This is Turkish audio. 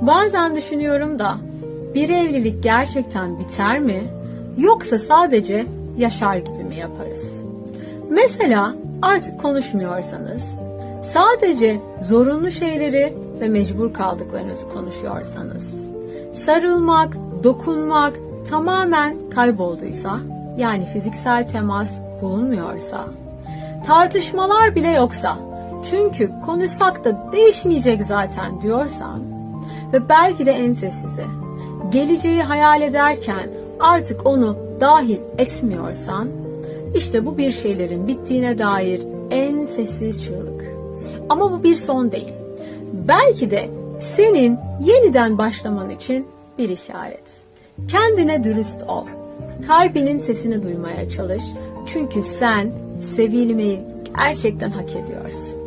Bazen düşünüyorum da bir evlilik gerçekten biter mi yoksa sadece yaşar gibi mi yaparız? Mesela artık konuşmuyorsanız, sadece zorunlu şeyleri ve mecbur kaldıklarınızı konuşuyorsanız, sarılmak, dokunmak tamamen kaybolduysa, yani fiziksel temas bulunmuyorsa, tartışmalar bile yoksa, çünkü konuşsak da değişmeyecek zaten diyorsan ve belki de en sessizi, geleceği hayal ederken artık onu dahil etmiyorsan, işte bu bir şeylerin bittiğine dair en sessiz çığlık. Ama bu bir son değil. Belki de senin yeniden başlaman için bir işaret. Kendine dürüst ol. Kalbinin sesini duymaya çalış. Çünkü sen sevilmeyi gerçekten hak ediyorsun.